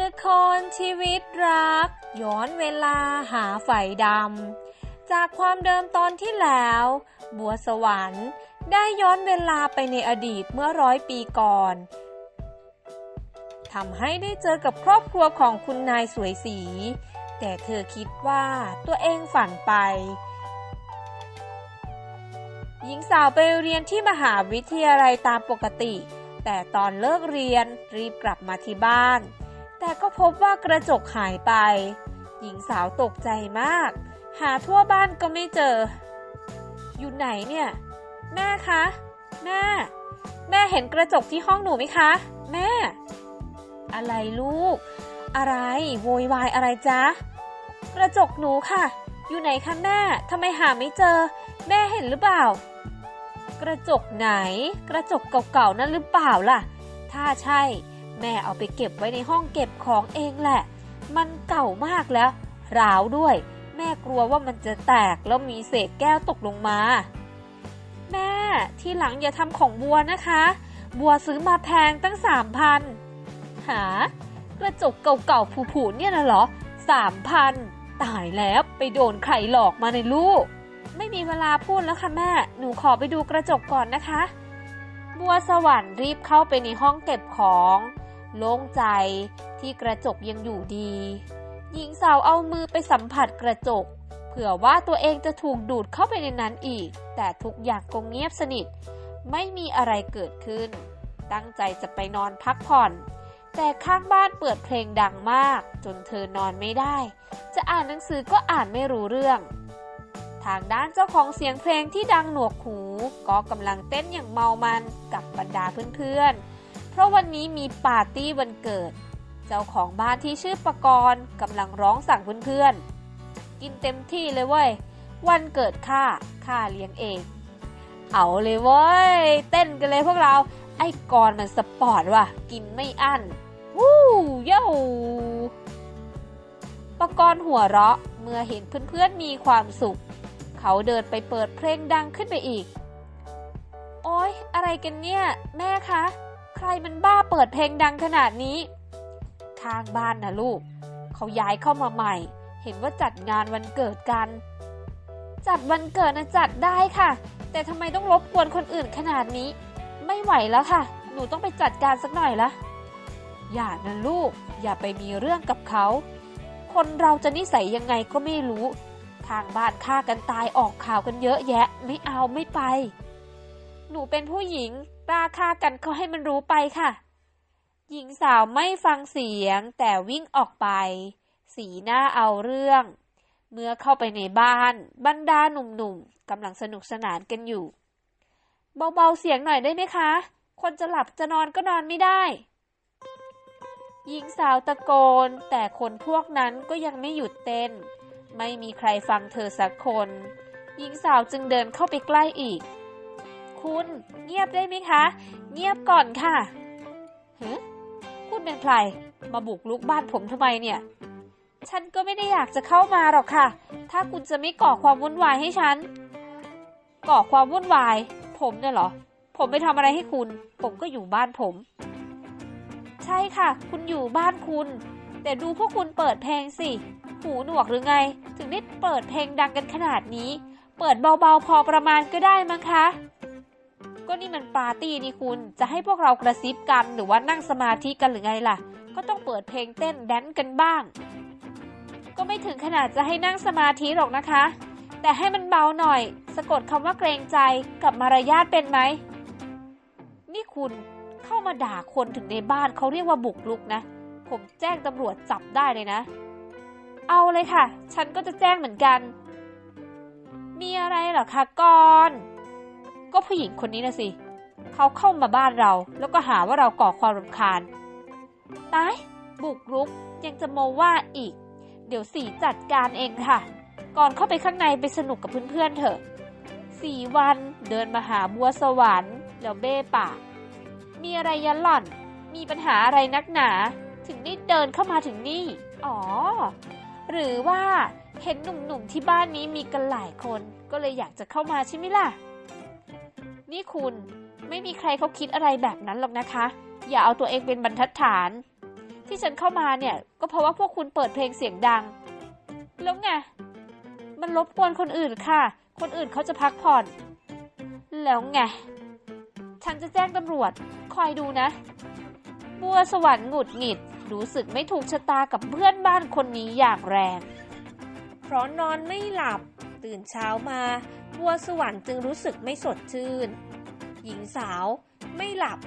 ละครชีวิตรัก ย้อนเวลาหาไฟดำ จากความเดิมตอนที่แล้ว บัวสวรรค์ได้ย้อนเวลาไปในอดีตเมื่อร้อยปีก่อนทำให้ได้เจอกับครอบครัวของคุณนายสวยสี แต่เธอคิดว่าตัวเองฝันไป หญิงสาวไปเรียนที่มหาวิทยาลัยตามปกติ แต่ตอนเลิกเรียนรีบกลับมาที่บ้าน แต่ก็พบว่ากระจกหายไป หญิงสาวตกใจมาก หาทั่วบ้านก็ไม่เจอ อยู่ไหนเนี่ย แม่คะ แม่ แม่เห็นกระจกที่ห้องหนูไหมคะ แม่ อะไรลูก อะไรโวยวายอะไรจ๊ะ กระจกหนูค่ะ อยู่ไหนคะแม่ทำไมหาไม่เจอ แม่เห็นหรือเปล่า กระจกไหน กระจกเก่าๆนั่นหรือเปล่าล่ะ ถ้าใช่ แม่เอาไปเก็บไว้ในห้องเก็บของเองแหละ มันเก่ามากแล้ว ร้าวด้วย แม่กลัวว่ามันจะแตกแล้วมีเศษแก้วตกลงมา แม่ที่หลังอย่าทำของบัวนะคะ บัวซื้อมาแพงตั้งสามพันหากระจกเก่าๆ ผุๆ เนี่ยนะเหรอสามพันตายแล้วไปโดนใครหลอกมาในลูก ไม่มีเวลาพูดแล้วค่ะแม่ หนูขอไปดูกระจกก่อนนะคะ บัวสวรรค์รีบเข้าไปในห้องเก็บของ โล่งใจที่กระจกยังอยู่ดี หญิงสาวเอามือไปสัมผัสกระจก เผื่อว่าตัวเองจะถูกดูดเข้าไปในนั้นอีก แต่ทุกอย่างก็เงียบสนิท ไม่มีอะไรเกิดขึ้น ตั้งใจจะไปนอนพักผ่อน แต่ข้างบ้านเปิดเพลงดังมาก จนเธอนอนไม่ได้ จะอ่านหนังสือก็อ่านไม่รู้เรื่องทางด้านเจ้าของเสียงเพลงที่ดังหนวกหู ก็กำลังเต้นอย่างเมามันกับบรรดาเพื่อนๆ เพราะวันนี้มีปาร์ตี้วันเกิด เจ้าของบ้านที่ชื่อปกรณ์กำลังร้องสั่งเพื่อนๆ กินเต็มที่เลยเว้ย วันเกิดข้าข้าเลี้ยงเอง เอาเลยเว้ย เต้นกันเลยพวกเรา ไอ้กรมันสปอร์ตว่ะ กินไม่อั้น วู้เย้าปกรณ์หัวเราะเมื่อเห็นเพื่อนๆมีความสุข เขาเดินไปเปิดเพลงดังขึ้นไปอีก โอ๊ยอะไรกันเนี่ย แม่คะ รมันบ้าเปิดเพลงดังขนาดนี้ ข้างบ้านนะลูก เขาย้ายเข้ามาใหม่ เห็นว่าจัดงานวันเกิดกัน จัดวันเกิดนะจัดได้ค่ะ แต่ทำไมต้องรบกวนคนอื่นขนาดนี้ ไม่ไหวแล้วค่ะ หนูต้องไปจัดการสักหน่อยละอย่านะลูก อย่าไปมีเรื่องกับเขา คนเราจะนิสัยยังไงก็ไม่รู้ ทางบ้านฆ่ากันตายออกข่าวกันเยอะแยะ ไม่เอาไม่ไป หนูเป็นผู้หญิง ล้าฆ่ากันก็ให้มันรู้ไปค่ะ หญิงสาวไม่ฟังเสียงแต่วิ่งออกไป สีหน้าเอาเรื่อง เมื่อเข้าไปในบ้านบรรดาหนุ่มๆกำลังสนุกสนานกันอยู่ เบาๆเสียงหน่อยได้ไหมคะ คนจะหลับจะนอนก็นอนไม่ได้ หญิงสาวตะโกน แต่คนพวกนั้นก็ยังไม่หยุดเต้น ไม่มีใครฟังเธอสักคน หญิงสาวจึงเดินเข้าไปใกล้อีก คุณ เงียบได้ไหมคะ เงียบก่อนค่ะฮะคุณเป็นใคร มาบุกลุกบ้านผมทำไมเนี่ย ฉันก็ไม่ได้อยากจะเข้ามาหรอกค่ะ ถ้าคุณจะไม่ก่อความวุ่นวายให้ฉัน ก่อความวุ่นวาย ผมเนี่ยเหรอ ผมไปทำอะไรให้คุณ ผมก็อยู่บ้านผม ใช่ค่ะ คุณอยู่บ้านคุณ แต่ดูพวกคุณเปิดเพลงสิ หูหนวกหรือไง ถึงได้เปิดเพลงดังกันขนาดนี้เปิดเบาๆพอประมาณก็ได้มั้งคะ ก็นี่มันปาร์ตี้นี่คุณ จะให้พวกเรากระซิบกันหรือว่านั่งสมาธิกันหรือไงล่ะ ก็ต้องเปิดเพลงเต้นแดนซ์กันบ้าง ก็ไม่ถึงขนาดจะให้นั่งสมาธิหรอกนะคะ แต่ให้มันเบาหน่อย สะกดคำว่าเกรงใจกับมารยาทเป็นไหม นี่คุณเข้ามาด่าคนถึงในบ้านเขาเรียกว่าบุกลุกนะ ผมแจ้งตำรวจจับได้เลยนะ เอาเลยค่ะ ฉันก็จะแจ้งเหมือนกัน มีอะไรเหรอคะก่อน ก็ผู้หญิงคนนี้นะสิ เขาเข้ามาบ้านเรา แล้วก็หาว่าเราก่อความรำคาญ ตาย บุกรุกยังจะโมว่าอีก เดี๋ยวสีจัดการเองค่ะ ก่อนเข้าไปข้างในไปสนุกกับเพื่อนๆเถอะสี่วันเดินมาหาบัวสวรรค์แล้วเบ้ปากมีอะไรยันหล่อน มีปัญหาอะไรนักหนา ถึงได้เดินเข้ามาถึงนี่ อ๋อ หรือว่าเห็นหนุ่มๆที่บ้านนี้มีกันหลายคน ก็เลยอยากจะเข้ามาใช่ไหมล่ะ นี่คุณไม่มีใครเขาคิดอะไรแบบนั้นหรอกนะคะ อย่าเอาตัวเองเป็นบรรทัดฐาน ที่ฉันเข้ามาเนี่ย ก็เพราะว่าพวกคุณเปิดเพลงเสียงดัง แล้วไง มันรบกวนคนอื่นค่ะ คนอื่นเขาจะพักผ่อน แล้วไง ฉันจะแจ้งตำรวจ คอยดูนะ บัวสวรรค์หงุดหงิด รู้สึกไม่ถูกชะตากับเพื่อนบ้านคนนี้อย่างแรง เพราะนอนไม่หลับ ตื่นเช้ามา บัวสวรรค์จึงรู้สึกไม่สดชื่น หญิงสาวไม่หลับ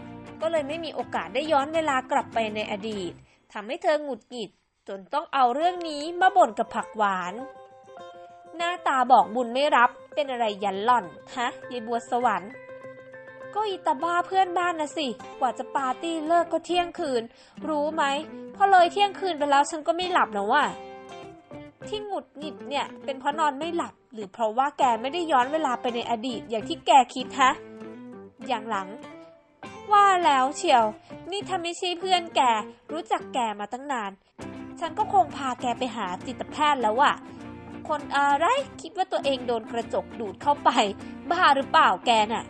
ก็เลยไม่มีโอกาสได้ย้อนเวลากลับไปในอดีตทำให้เธอหงุดหงิด จนต้องเอาเรื่องนี้มาบ่นกับผักหวาน หน้าตาบอกบุญไม่รับเป็นอะไรยันหล่อนฮะยายบัวสวรรค์ก็อีตาบ้าเพื่อนบ้านนะสิ กว่าจะปาร์ตี้เลิกก็เที่ยงคืน รู้ไหม พอเลยเที่ยงคืนไปแล้วฉันก็ไม่หลับนะว่ะ ที่หงุดหงิดเนี่ยเป็นเพราะนอนไม่หลับ หรือเพราะว่าแกไม่ได้ย้อนเวลาไปในอดีตอย่างที่แกคิดฮะ อย่างหลัง ว่าแล้วเชียว นี่ถ้าไม่ใช่เพื่อนแกรู้จักแกมาตั้งนาน ฉันก็คงพาแกไปหาจิตแพทย์แล้วอะคนอะไรคิดว่าตัวเองโดนกระจกดูดเข้าไป บ้าหรือเปล่าแกน่ะ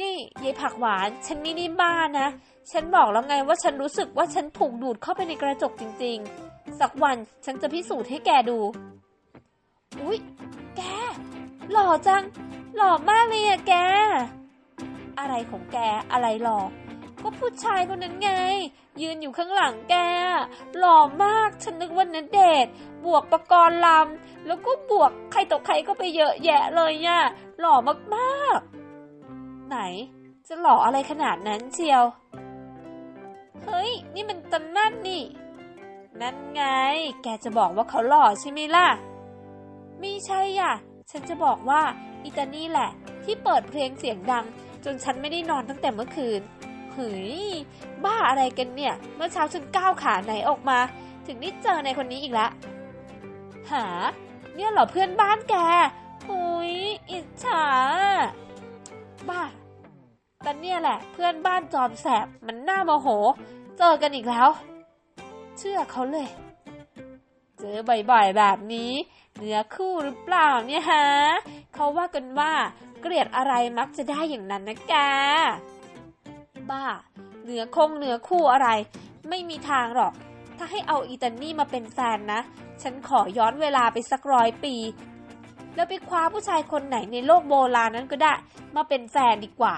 นี่ยายผักหวาน ฉันไม่ได้บ้านะ ฉันบอกแล้วไงว่าฉันรู้สึกว่าฉันถูกดูดเข้าไปในกระจกจริง ๆ สักวันฉันจะพิสูจน์ให้แกดู อุ๊ย แก หล่อจัง หล่อมากเลยอะแก อะไรของแก อะไรหล่อ ก็ผู้ชายคนนั้นไง ยืนอยู่ข้างหลังแก หล่อมาก ฉันนึกว่านันเดชบวกประกรณ์ลำ แล้วก็บวกใครต่อใครก็ไปเยอะแยะเลยเนี่ยหล่อมากๆ ไหน จะหล่ออะไรขนาดนั้นเชียว เฮ้ย นี่มันตำนั่นนี่ นั่นไง แกจะบอกว่าเขาหล่อใช่ไหมล่ะ ไม่ใช่อะ ฉันจะบอกว่าอีตานี่แหละ ที่เปิดเพลงเสียงดัง จนฉันไม่ได้นอนตั้งแต่เมื่อคืนเฮ้ยบ้าอะไรกันเนี่ย เมื่อเช้าฉันก้าวขาไหนออกมา ถึงได้เจอในคนนี้อีกล้วหา เนี่ยเหรอเพื่อนบ้านแกหุยอิจฉา บ้า แต่เนี่ยแหละ เพื่อนบ้านจอมแสบมันน่าโมโห เจอกันอีกแล้ว เชื่อเขาเลย เจอบ่อยๆแบบนี้ เนื้อคู่หรือเปล่าเนี่ยฮะเขาว่ากันว่าเกลียดอะไรมักจะได้อย่างนั้นนะแกบ้าเนื้อคงเนื้อคู่อะไร ไม่มีทางหรอก ถ้าให้เอาอีตานี่มาเป็นแฟนนะ ฉันขอย้อนเวลาไปสักร้อยปี แล้วไปคว้าผู้ชายคนไหนในโลกโบราณนั้นก็ได้ มาเป็นแฟนดีกว่า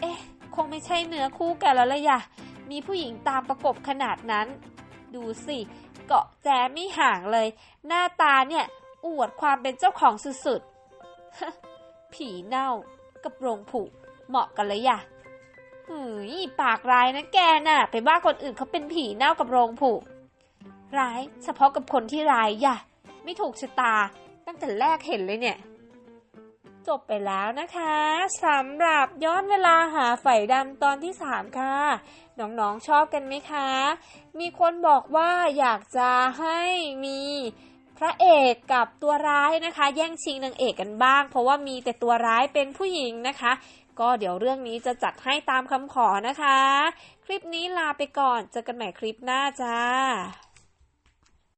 เอ๊ะ คงไม่ใช่เนื้อคู่แกแล้วละยะ มีผู้หญิงตามประกบขนาดนั้น ดูสิ เกาะแจไม่ห่างเลย หน้าตาเนี่ย อวดความเป็นเจ้าของสุดๆ ผีเน่ากับโรงผุเหมาะกันเลยยะหืยปากร้ายนะแกน่ะ ไปว่าคนอื่นเขาเป็นผีเน่ากับโรงผุร้ายเฉพาะกับคนที่ร้ายย่ะ ไม่ถูกชะตาตั้งแต่แรกเห็นเลยเนี่ย จบไปแล้วนะคะสำหรับย้อนเวลาหาไฝดำตอนที่ 3 ค่ะ น้องๆชอบกันไหมคะ มีคนบอกว่าอยากจะให้มีพระเอกกับตัวร้ายนะคะ แย่งชิงนางเอกกันบ้าง เพราะว่ามีแต่ตัวร้ายเป็นผู้หญิงนะคะ ก็เดี๋ยวเรื่องนี้จะจัดให้ตามคำขอนะคะ คลิปนี้ลาไปก่อนเจอกันใหม่คลิปหน้าจ้า